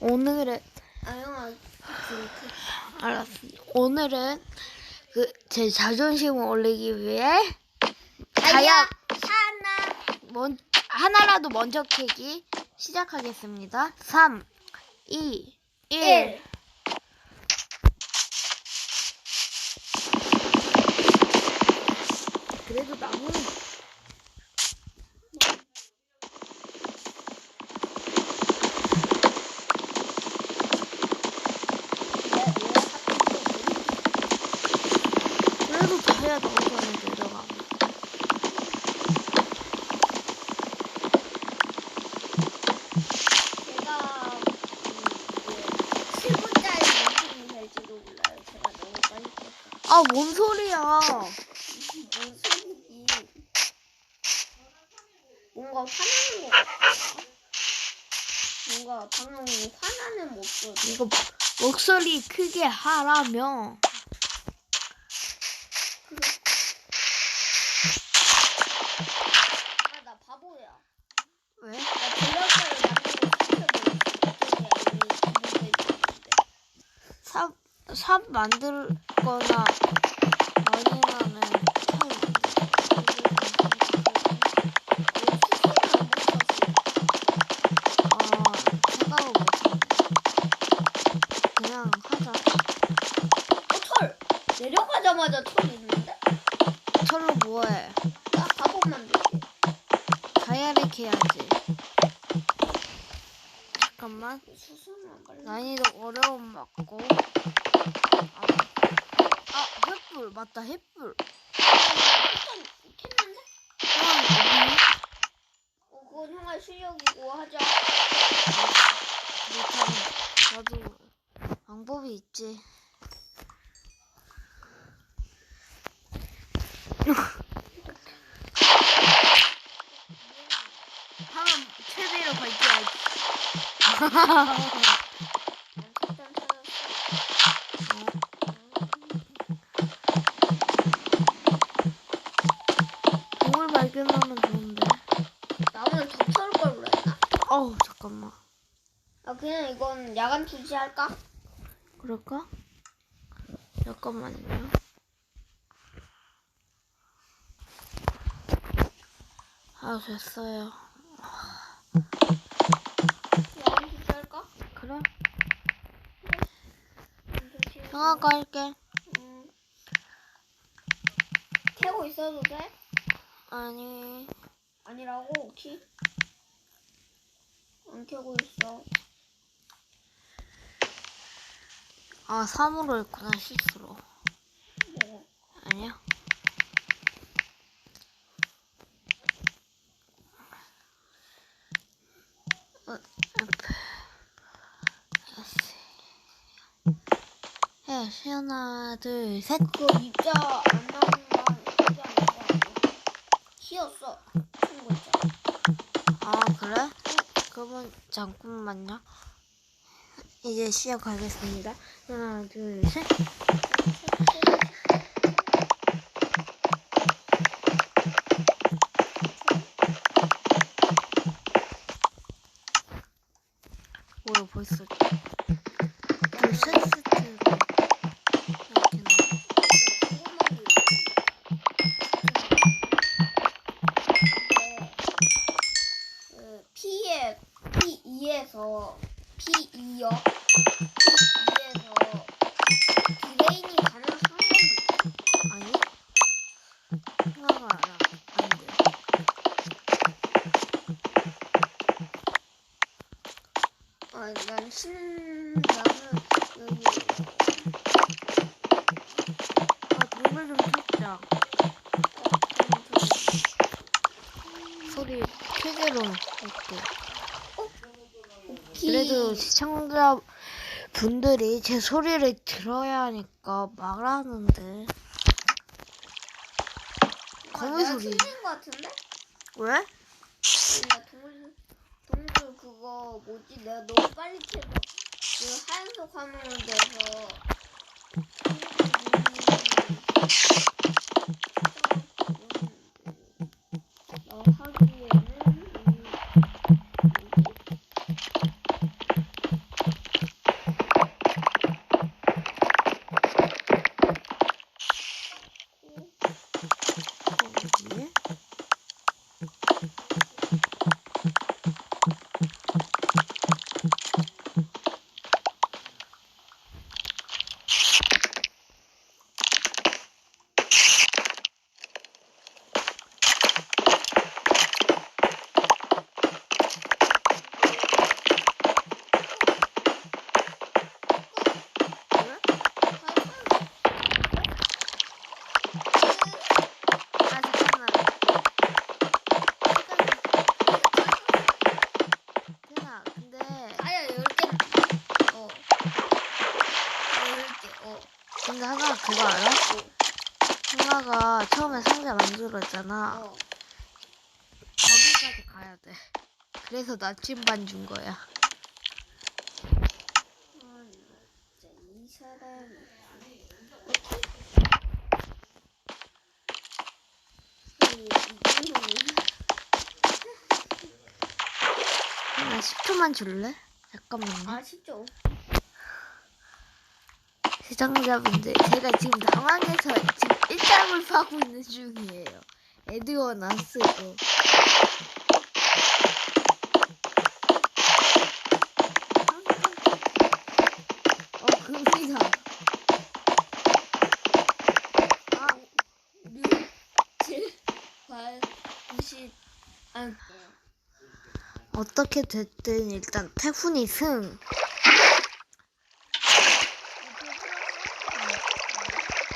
오늘은 아영아 그, 알았어. 오늘은 그 제 자존심을 올리기 위해 다이아 하나 먼 하나라도 먼저 캐기 시작하겠습니다. 3, 2, 1. 1 그래도 나무 그래도 다이아 나오잖아 내려가면. 제가 음, 7분짜리 영상이 될지도 몰라요. 제가 너무 빨리 껐어. 아, 뭔 소리야. 뭔 소리지? 뭔가 화나는 것 같아. 뭔가 방금 화나는 목소리. 이거 목소리 크게 하라며. 아, 나 바보야. 왜? 나 블럭을 만들고 싶었는데 삽, 삽 만들거나 아니면은 참 어. 그냥 하자. 어, 털! 내려가자마자 털 있는데? 철로 뭐해? 나 바보 만들게. 다이아를 캐야지. 잠깐만. 난이도 어려움 맞고. 아, 아, 횃불. 맞다, 횃불. 어, 그건 형아 실력이고 하자. 못하면 나도 방법이 있지. 하면 최대로 밝혀야지. 난 일단 찾았어. 동물 발견하면 좋은데. 나무를 더털걸 그랬나? 어우 잠깐만. 아, 그냥 이건 야간 투지할까? 그럴까? 잠깐만요. 아 됐어요. 야간 투지할까? 그래? 음, 형아가 할게. 음. 캐고 있어도 돼? 아니. 아니라고, 오키? 안 캐고 있어. 아 3으로 했구나 실수로. 뭐. 아니야. 어, 해, 하나, 둘, 셋. 그 입자 안 하지 않은 거 아니야? 희었어. 친구 있잖아. 아, 그래? 그러면, 잠깐만요. 이제 시작하겠습니다. 하나, 둘, 셋. 뭐야, 벌써. 둘, 셋, P2에서 P2역 P2에서 디레인이 가능한 건 아니? 생각을 안, 하- 안 돼. 아, 난 신, 나는 여기 아, 동물 좀 찾자. 소리 최대로 할게. 키 그래도 시청자 분들이 제 소리를 들어야 하니까 말하는데. 거미 내가 소리. 틀린 거 같은데? 왜? 나 동물 동물 그거 뭐지? 내가 너무 빨리 캐서 그 하얀색 화면으로 돼서 어, 하기에는 음, 뭐지? 그거 알아? 어. 형아가 처음에 상자 만들었잖아. 어. 거기까지 가야 돼. 그래서 나침반 준 거야. 아, 이 사람. 이 정도면. 나 10초만 줄래? 잠깐만요. 아쉽죠? 시청자분들, 제가 지금 당황해서 지금 일장을 파고 있는 중이에요. 에드원 안 쓰고. 어. 아, 6, 7, 8, 90. 아, 어떻게 됐든 일단 태훈이 승.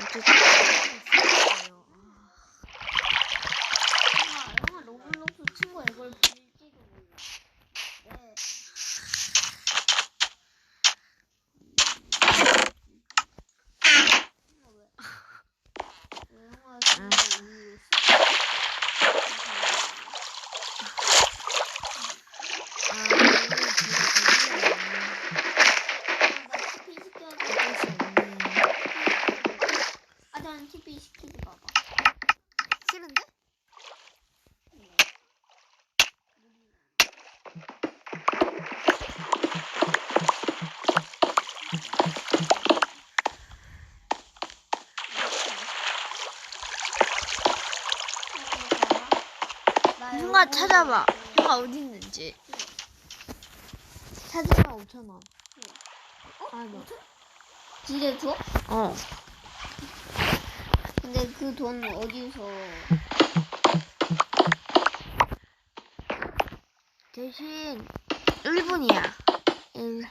어쨌든 승이에요. 아, 영화 로블록스 친구가 이걸 빌지도 몰라. 네. 왜 영화 친구 우유 아, 오늘 진짜 재밌네. 나 TP 시켜줘. 어쩔 수 없네. 아, 난 TP 시키지 봐봐. 싫은데? 형아 찾아봐. 형아 어디 있는지. 찾으면 5천 원. 아, 너. 집에 줘? 어. 근데 그 돈 어디서? 대신 1분이야. 1.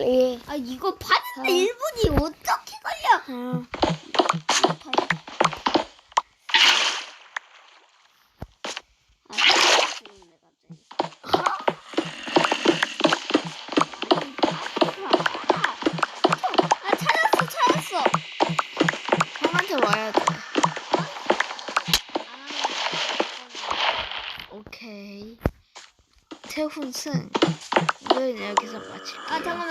2. 아 이거 파는데 1분이 어떻게 걸려? 응. 아, 지금 갑자기. 아 찾았어 찾았어. 형한테 와야 돼. 아, 태훈 승. 이건 여기서 마칠게요. 아 잠깐만.